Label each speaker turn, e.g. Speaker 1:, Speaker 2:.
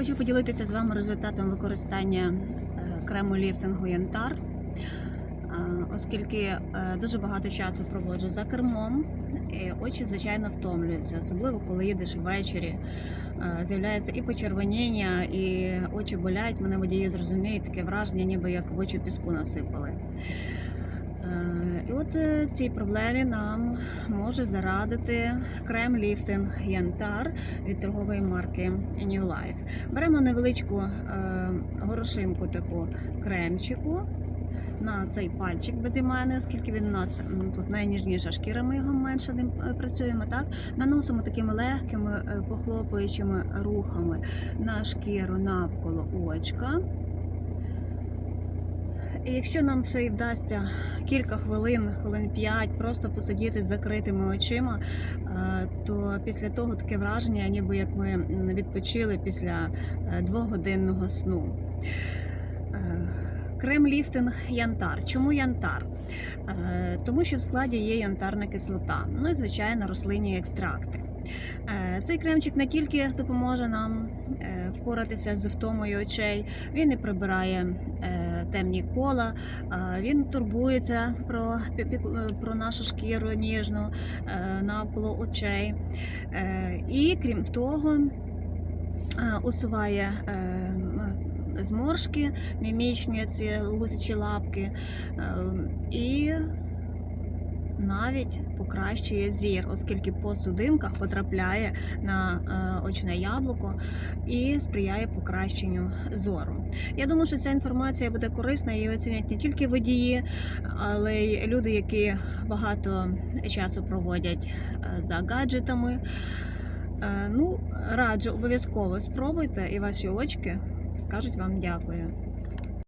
Speaker 1: хочу поділитися з вами результатом використання е, крему ліфтингу Янтар, Е, оскільки е, дуже багато часу проводжу за кермом, і очі, звичайно, втомлюються, особливо коли їдеш ввечері. З'являється і почервоніння, і очі болять. Мене водії зрозуміють таке враження, ніби як в очі піску насипали. Е, І от е, цій проблемі нам може зарадити крем ліфтинг Янтар від торгової марки New Life. Беремо невеличку е, горошинку таку кремчику на цей пальчик безіменний, оскільки він у нас тут найніжніша шкіра, ми його менше ним працюємо. Так наносимо такими легкими похлопуючими рухами на шкіру навколо очка. І якщо нам ще й вдасться кілька хвилин, хвилин 5, просто посидіти з закритими очима, е, то після того таке враження, ніби як ми відпочили після е, двогодинного сну. Е, Крем ліфтинг янтар. Чому янтар? Тому що в складі є янтарна кислота, ну і звичайно рослинні екстракти. Е, Цей кремчик не тільки допоможе нам е, впоратися з втомою очей, він і прибирає е, темні кола, він турбується про, про нашу шкіру ніжну навколо очей. І крім того, усуває зморшки, мімічні ці гусячі лапки і навіть покращує зір, оскільки по судинках потрапляє на е, очне яблуко і сприяє покращенню зору. Я думаю, що ця інформація буде корисна і оцінять не тільки водії, але й люди, які багато часу проводять е, за гаджетами. Е, Ну, раджу обов'язково спробуйте, і ваші очки скажуть вам дякую.